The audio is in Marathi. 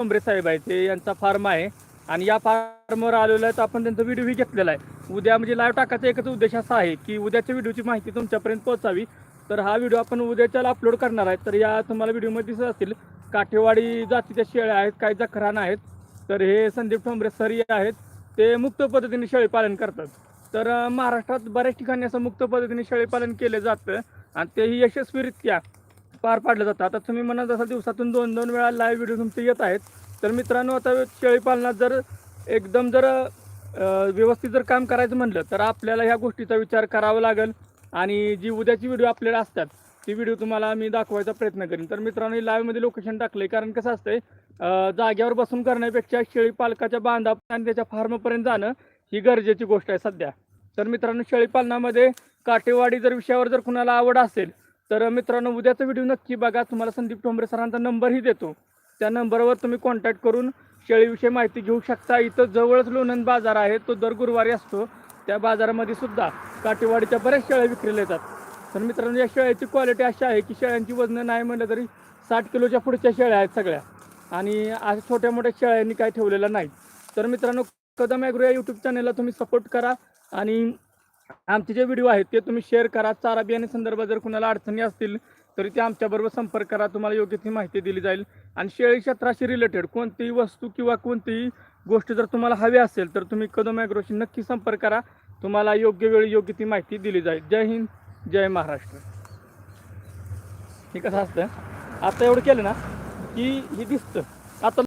ठोंबरे साहेब आहे ते यांचा फार्म आहे. आणि या फार्मवर आलेलो आहे तर आपण त्यांचा व्हिडिओही घेतलेला आहे. उद्या म्हणजे लाईव्ह टाकायचा एकच उद्देश असा आहे की उद्याच्या व्हिडिओची माहिती तुमच्यापर्यंत पोहोचावी. तर हा व्हिडिओ आपण उद्याच्याला अपलोड करणार आहे. तर या तुम्हाला व्हिडिओमध्ये दिसत असतील काठेवाडी जातीच्या शेळ्या आहेत काही जखरान आहेत. तर हे संदीप ठोंबरे सर हे आहेत. ते मुक्त पद्धतीने शेळी पालन करतात. तर महाराष्ट्रात बऱ्याच ठिकाणी असं मुक्त पद्धतीने शेळी पालन केलं जातं. आणि तेही यशस्वीरित्या पार पाडलं जातं. आता तुम्ही म्हणत असाल दिवसातून दोन दोन वेळा लाईव्ह व्हिडिओ तुमचे येत आहेत. तर मित्रांनो आता शेळीपालनात जर एकदम जर व्यवस्थित जर काम करायचं म्हणलं तर आपल्याला ह्या गोष्टीचा विचार करावा लागेल. आणि जी उद्याची व्हिडिओ आपल्याला असतात ती व्हिडिओ तुम्हाला मी दाखवायचा प्रयत्न करेन. तर मित्रांनो लाईव्हमध्ये लोकेशन टाकलंय. कारण कसं असतंय जाग्यावर बसून करण्यापेक्षा शेळी पालकाच्या बांधा आणि त्याच्या फार्मपर्यंत जाणं ही गरजेची गोष्ट आहे सध्या. तर मित्रांनो शेळी पालनामध्ये काटेवाडी जर विषयावर जर कुणाला आवड असेल तर मित्रांनो उद्याचा व्हिडिओ नक्की बघा. तुम्हाला संदीप ठोंबरे सरांचा नंबरही देतो. त्या नंबरवर तुम्ही कॉन्टॅक्ट करून शेळीविषयी माहिती घेऊ शकता. इथं जवळच लोणंद बाजार आहे. तो दर गुरुवारी असतो. त्या बाजारामध्ये सुद्धा काटेवाडीच्या बऱ्याच शेळ्या विक्रीला येतात. तर मित्रांनो या शेळ्याची क्वालिटी अशी आहे की शेळ्यांची वजनं नाही म्हणलं तरी साठ किलोच्या पुढच्या शेळ्या आहेत सगळ्या. आणि अशा छोट्या मोठ्या शेळ्यांनी काय ठेवलेलं नाही. तर मित्रांनो कदम ॲग्रो या यूट्यूब चॅनलला तुम्ही सपोर्ट करा. आणि आमचे जे व्हिडिओ आहेत ते तुम्ही शेअर करा. चारा बियाणे संदर्भात जर कुणाला अडचणी असतील तरी ते आमच्याबरोबर संपर्क करा. तुम्हाला योग्य ती माहिती दिली जाईल. आणि शेळी क्षेत्राशी रिलेटेड कोणतीही वस्तू किंवा कोणतीही गोष्ट जर तुम्हाला हवी असेल तर तुम्ही कदम ॲग्रोशी नक्की संपर्क करा. तुम्हाला योग्य वेळी योग्य ती माहिती दिली जाईल. जय हिंद जय महाराष्ट्र. हे कसं असतं? आता एवढं केलं ना की हे दिसतं.